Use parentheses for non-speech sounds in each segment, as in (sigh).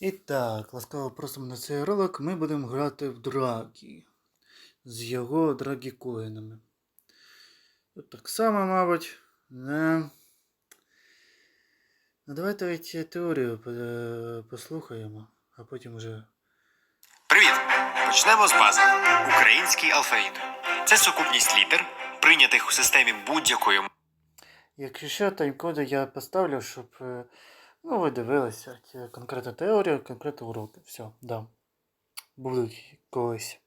І так, ласкаво просимо на цей ролик. Ми будемо грати в драгі з його драгі коїнами. Тут так само, мабуть. Не. Ну, давайте ведь теорію е, послухаємо, а потім вже. Привіт! Почнемо з бази. Український алфавіт. Це сукупність літер, прийнятих у системі будь-якої Якщо що, тайм-коди я поставлю, щоб. Ну, ви дивилися. Конкретну теорію, конкретні уроки. Все, да. Будуть колись.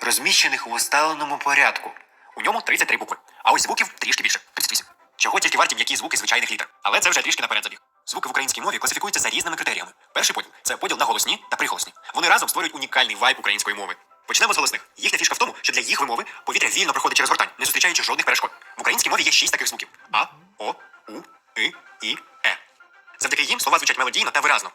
розміщених у усталеному порядку. У ньому 33 букви. А ось звуків трішки більше 38. Чого тільки варті м'які звуки звичайних літер. Але це вже трішки наперед забіг. Звуки в українській мові класифікуються за різними критеріями. Перший поділ це поділ на голосні та приголосні. Вони разом створюють унікальний вайб української мови. Почнемо з голосних. Їхня фішка в тому, що для їх виразно.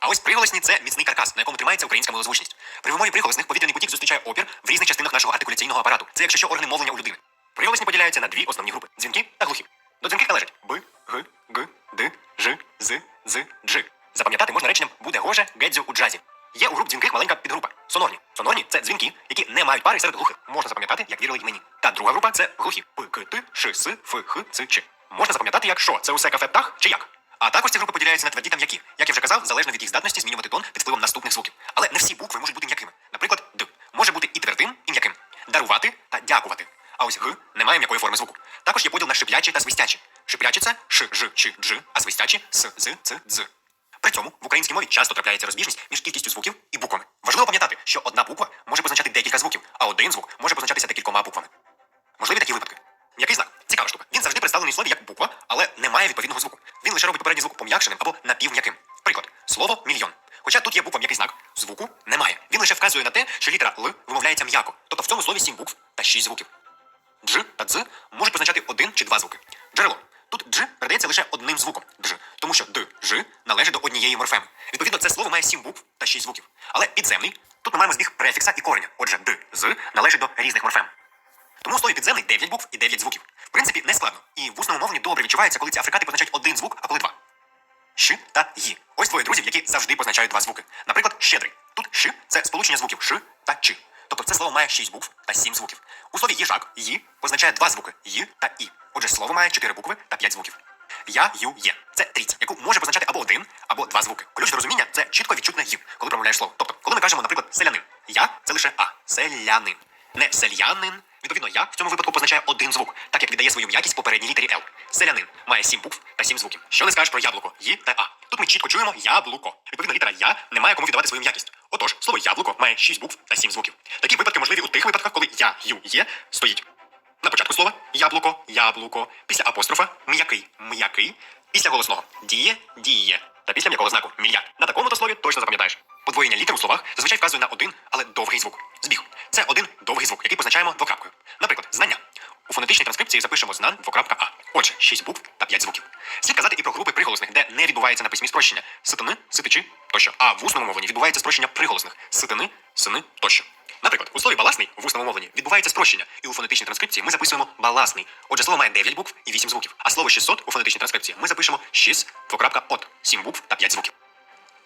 А ось приголосні це міцний каркас, на якому тримається українська милозвучність. При вимові приголосних повітряний потік зустрічає опір в різних частинах нашого артикуляційного апарату. Це якщо що органи мовлення у людини. Приголосні поділяються на дві основні групи: дзвінки та глухі. До дзвінких належать б, г, г, д, ж, з, з, дж. Запам'ятати можна реченням буде гоже, гедзю у джазі. Є у груп дзвінких маленька підгрупа. Сонорні. Сонорні це дзвінки, які не мають пари серед глухих. Можна запам'ятати, як вірили й мені. Та друга група це глухі. П, к, т, ш, с, ф, х, ц, ч. Можна запам'ятати, як що. Це усе кафе птах чи як. А також ці групи поділяються на тверді та м'які. Як я вже казав, залежно від їх здатності змінювати тон під впливом наступних звуків. Але не всі букви можуть бути м'якими. Наприклад, д може бути і твердим, і м'яким. Дарувати та дякувати. А ось г немає м'якої форми звуку. Також є поділ на шиплячі та свистячі. Шиплячі це ш, ж, ч, дж, а свистячі с, з, ц, дз. При цьому в українській мові часто трапляється розбіжність між кількістю звуків і буквами. Важливо пам'ятати, що одна буква може позначати декілька звуків, а один звук може позначатися декількома буквами. Можливі такі випадки. М'який знак цікава штука. Він завжди представлений у слові як буква, але не має відповідного звуку. Він лише робить попередній звук пом'якшеним або напівм'яким. Приклад слово мільйон. Хоча тут є буква м'який знак, звуку немає. Він лише вказує на те, що літера Л вимовляється м'яко. Тобто в цьому слові сім букв та шість звуків. Дж та дз можуть позначати один чи два звуки. Джерело. Тут дж передається лише одним звуком дж, тому що д, належить до однієї морфеми. Відповідно, це слово має сім букв та шість звуків. Але підземний тут ми маємо збіг префікса і кореня. Отже, д, з належить до різних морфем. Тому у слові підземний 9 букв і 9 звуків. В принципі, не складно. І в усному мовленні добре відчувається, коли ці африкати позначають один звук, а коли два. Щ та ї. Ось двоє друзів, які завжди позначають два звуки. Наприклад, щедрий. Тут щ це сполучення звуків ш та ч. Тобто це слово має 6 букв та 7 звуків. У слові їжак ї позначає два звуки й та і. Отже, слово має 4 букви та 5 звуків. Я, ю, є. Це тріць, яку може позначати або один, або два звуки. Ключ розуміння це чітко відчутне й, коли промовляєш слово. Тобто, коли ми кажемо, наприклад, селянин. Я це лише а. Селянин. Не сельянин. Відповідно, я в цьому випадку позначає один звук, так як віддає свою м'якість попередній літері Л. Селянин має сім букв та сім звуків. Що не скажеш про яблуко? Ї та А. Тут ми чітко чуємо яблуко. Відповідно, літера Я не має кому віддавати свою м'якість. Отож, слово яблуко має шість букв та сім звуків. Такі випадки можливі у тих випадках, коли я, ю, є стоїть. На початку слова яблуко, яблуко, після апострофа м'який, м'який, після голосного діє, діє. Та після м'якого знаку мільярд. На такому то слові точно запам'ятаєш. Подвоєння літер у словах зазвичай вказує на один, але довгий звук. Збіг. Це один довгий звук, який позначаємо двокрапкою. Наприклад, знання. У фонетичній транскрипції запишемо знан двокрапка А. Отже, 6 букв та 5 звуків. Слід казати і про групи приголосних, де не відбувається на письмі спрощення ситини, ситичі тощо. А в усному мовленні відбувається спрощення приголосних ситини, сини тощо. Наприклад, у слові баласний в усному мовленні відбувається спрощення, і у фонетичній транскрипції ми записуємо баласний. Отже, слово має 9 букв і 8 звуків. А слово 600 у фонетичній транскрипції ми запишемо 6, двокрапка от, 7 букв та 5 звуків.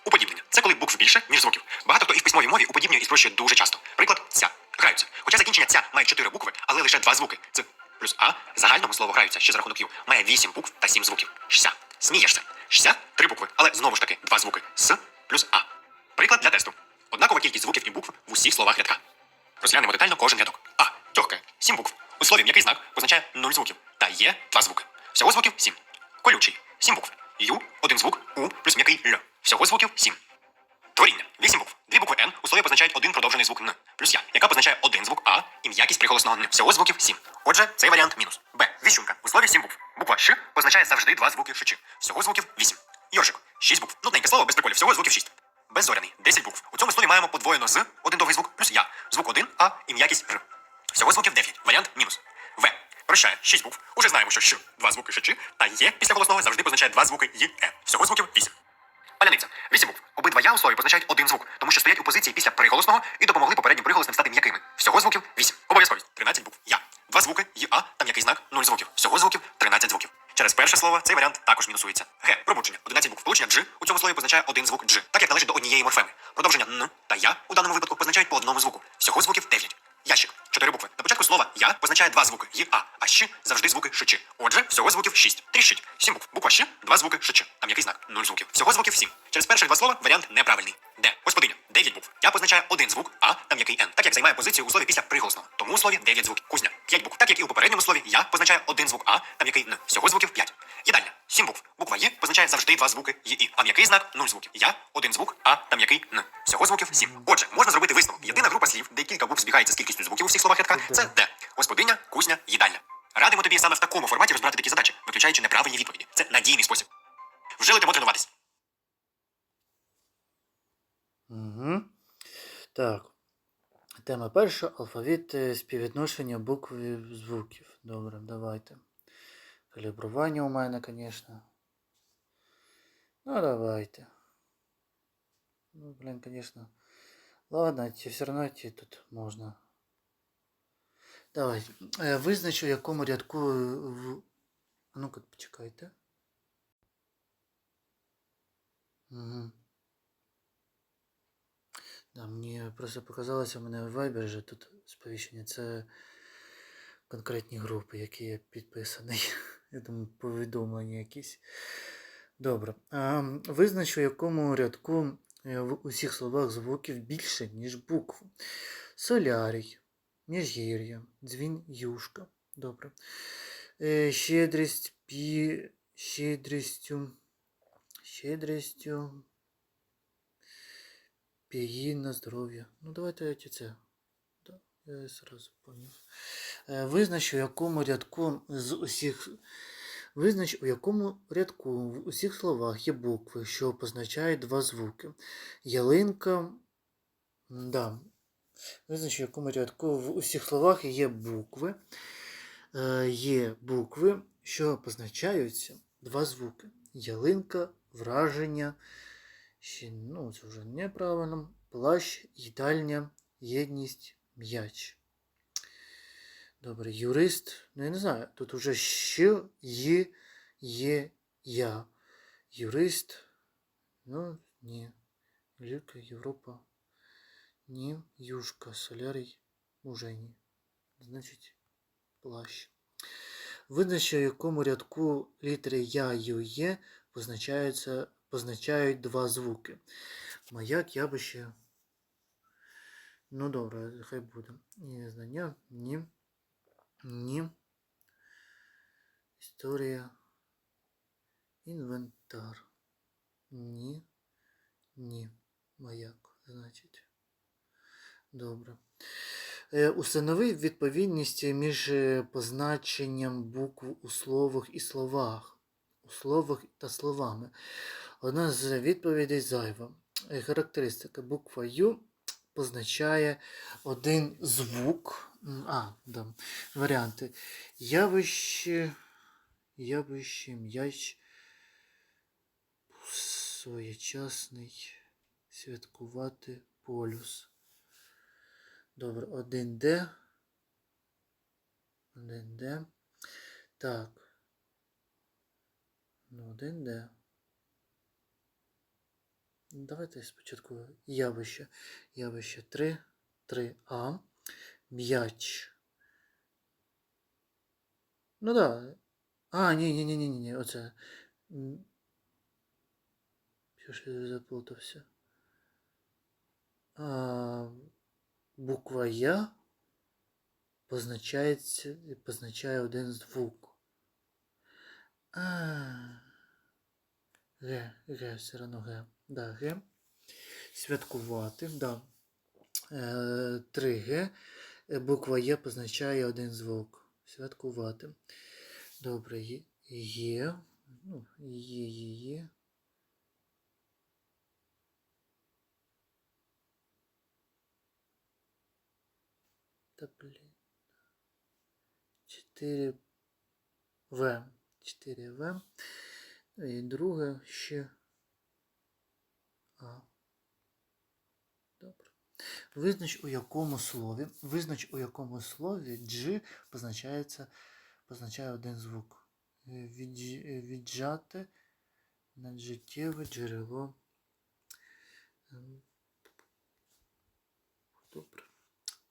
Уподібнення це коли букв більше, ніж звуків. Багато хто і в письмовій мові уподібнює і спрощує дуже часто. Приклад ця граються. Хоча закінчення ця має 4 букви, але лише 2 звуки. Це плюс А. Загальному слово граються ще за рахунок ю має 8 букв та 7 звуків. Ща. Смієшся. Ща 3 букви, але знову ж таки 2 звуки. С плюс А. Приклад для тесту. Однакова кількість звуків і букв в усіх словах рядка. Розглянемо детально кожен рядок. А. Тьохке. 7 букв. У слові м'який знак позначає 0 звуків. Та є 2 звуки. Всього звуків 7. Колючий. 7 букв. Ю. Один звук. У плюс м'який Л. Всього звуків 7. Творіння. Вісім букв. Дві букви Н у слові позначають один продовжений звук Н. Плюс Я, яка позначає один звук А і м'якість приголосного Н. Всього звуків сім. Отже, цей варіант мінус. Б. Віщунка. У слові сім букв. Буква Ш позначає завжди два звуки Ш. Всього звуків вісім. Йоршик. Шість букв. Нудненьке слово без приколів. Всього звуків шість. Беззоряний. Десять букв. У цьому слові маємо подвоєно з один довгий звук плюс Я. Звук один А і м'якість Р. Всього звуків дев'ять. Варіант мінус. В. Прощає. Шість букв. Уже знаємо, що Щ. Два звуки Ш. Та Є після голосного завжди позначає два звуки Й. Е. Всього звуків вісім. Паляниця. Вісім букв. Обидва я у слові позначають один звук, тому що стоять у позиції після приголосного і допомогли попереднім приголосним стати м'якими. Всього звуків 8. Обов'язковість 13 букв. Я. Два звуки, й а та м'який знак 0 звуків. Всього звуків 13 звуків. Через перше слово цей варіант також мінусується. Г. Пробудження. 11 букв. Получення дж у цьому слові позначає один звук дж, так як належить до однієї морфеми. Продовження н та я у даному випадку позначають по одному звуку. Всього звуків 9. Ящик. Чотири букви. На початку слова я позначає два звуки й а, а щ завжди звуки ш чи. Отже, всього звуків 6. Тріщить. Сім букв. Буква щ, два звуки ш чи. Там який знак? Нуль звуків. 7. Через перших два слова варіант неправильний. Де? Господиня. 9 букв. Я позначає один звук, а там який н, так як займає позицію у слові після приголосного. Тому у слові 9 звуків. Кузня. 5 букв. Так як і у попередньому слові я позначає один звук а, там який н. Всього звуків 5. Їдальня. 7 букв. Буква Й позначає завжди два звуки й і. А м'який знак нуль звуків. Я один звук, а там який н. Всього звуків 7. Отже, можна зробити висновок. Єдина група слів, де кілька букв збігається з кількістю звуків у всіх словах рядка, це де. Господиня, кузня, їдальня. Радимо тобі саме в такому форматі розбирати такі задачі, виключаючи неправильні відповіді. Це надійний спосіб. Вже летимо тренуватись. Угу. Так. Тема перша. Алфавіт е, співвідношення букв і звуків. Добре, давайте. Калібрування у мене, звісно. Ну, давайте. Ну, блін, конечно. Ладно, ті все одно ті тут можна. Давай. Е, Визначу, якому рядку е, в. Ну-ка, почекайте. Угу. Да, мені просто показалося, у мене в Viber тут сповіщення. Це конкретні групи, які я підписаний. (laughs) Я думаю, повідомлення якісь. Добре. А, визначу, в якому рядку е, в усіх словах звуків більше, ніж букв. Солярій, міжгір'я, дзвін, юшка. Добре. Е, щедрість, пі... щедрістю. Щедрістю. П'ї здоров'я. Ну, давайте я це. Да, я сразу понял. Е, Визнач, у якому рядку з усіх. Визнач, у якому рядку в усіх словах є букви, що позначають два звуки. Ялинка. Да. Визнач, у якому рядку в усіх словах є букви. Е, Є букви, що позначаються два звуки. Ялинка, враження. Ще, ну, це вже неправильно. Плащ, їдальня, єдність, м'яч. Добре, юрист. Ну, я не знаю. Тут уже що є, є я. Юрист. Ну, ні. Лірка, Європа. Ні. Юшка, солярій, уже ні. Значить, плащ. Визначив, в якому рядку літери Я, Ю, Є позначаються, позначають два звуки. Маяк, я. Ну добре, хай буде. Ні, знання, ні. Ні. Історія. Інвентар. Ні. Ні. Маяк, значить. Добре. Е, Установи відповідність між е, позначенням букв у словах і словах. У словах та словами. Одна з відповідей зайва. Е, Характеристика. Буква Ю позначає один звук. А, да. Варіанти. Явище. Явище, м'яч. Своєчасний. Святкувати полюс. Добре, 1D. 1D. Так. Ну, 1D. Давайте спочатку явище. Явище 3. 3А. М'яч. Ну да. А, ні, ні, ні, ні, ні. Оце. Що ж я заплутався? А, буква Я позначається, позначає один звук. А. Г, Г, все одно Г. Да, Г. Святкувати, да. Е, 3Г. Е, Буква Є позначає один звук. Святкувати. Добре, є. Є. Ну, є, є, є. Та блін. 4 В. 4 В. Ну і друге ще. А. Добре. Визнач у якому слові. Визнач у якому слові G позначається, позначає один звук. Е, Відж, е, віджати. Наджиттєве джерело. Ем, Добре.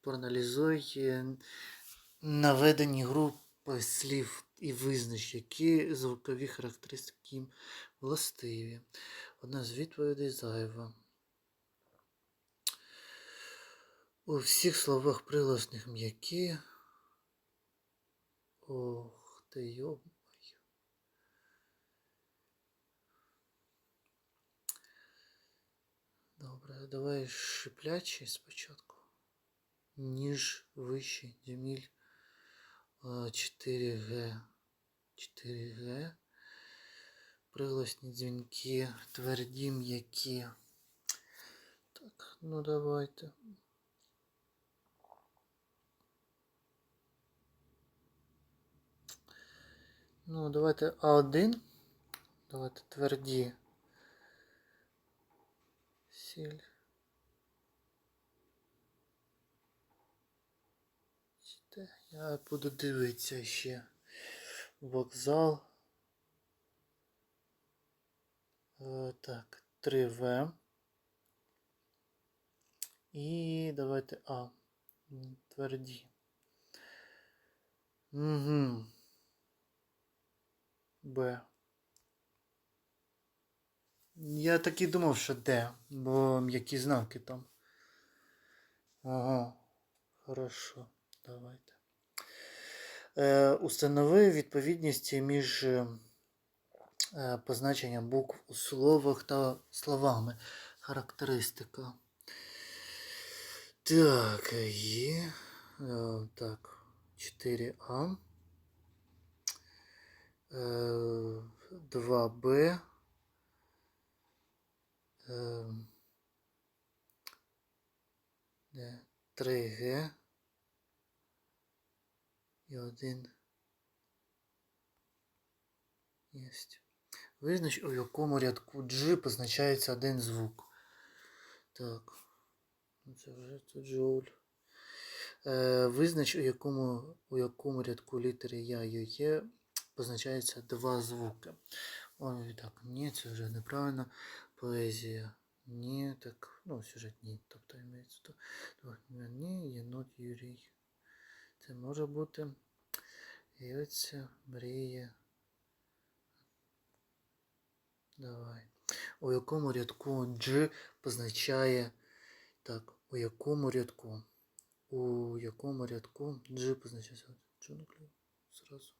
Проаналізуй е, наведені групи слів і визнач, які звукові характеристики їм властиві. Одна з відповідей зайва. У всіх словах приголосних м'які. Ох, ти йомай. Добре, давай шиплячий спочатку. Ніж вищий, дюміль 4Г. 4Г. Приголосні дзвінки, тверді м'які. Так, ну давайте. Ну, давайте А1. Давайте тверді. Сіль. Я буду дивитися ще. Вокзал. Е, так, 3В. І давайте А. Тверді. Угу. Б. Я так і думав, що Д, бо м'які знаки там. Ага, хорошо, давайте. Е, установи відповідність між е, е, позначенням букв у словах та словами. Характеристика. Так, є. Так, 4А. Е, 2Б. Ем, 3Г і 1 єсть. Визнач, у якому рядку G позначається один звук. Так. Ну, Це вже тут джоуль. Е, визнач, у якому, у якому рядку літери Я і Є позначається два звуки. Ой, так, ні, це вже неправильно. Поезія. Ні, так, ну, сюжет ні. Тобто імеється ні, єнот Юрій. Це може бути. Оце мріє. Давай. У якому рядку G позначає. Так, у якому рядку? У якому рядку G позначається. Чого не? Зразу.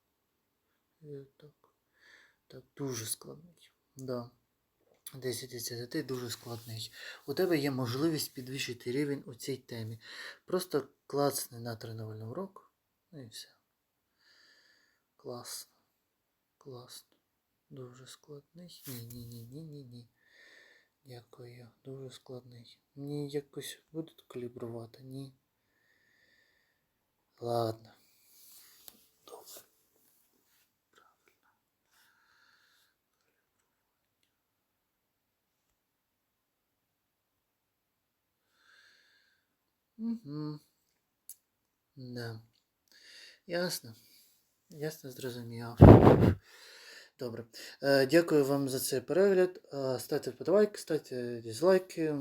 Е, Так. Так, дуже складний. Да. 10 із 10 дуже складний. У тебе є можливість підвищити рівень у цій темі. Просто клацни на тренувальний урок. Ну і все. Класно. Класно. Дуже складний. Ні, ні, ні, ні, ні, ні. Дякую. Дуже складний. Мені якось будуть калібрувати? Ні. Ладно. Угу. Да. Ясно. Ясно, зрозумів. Добре. Е, дякую вам за цей перегляд. Е, ставте вподобайки, ставте дизлайки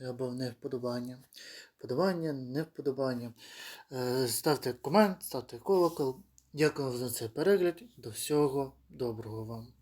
або не вподобання. Вподобання, не вподобання. Е, ставте комент, ставте колокол. Дякую вам за цей перегляд. До всього доброго вам.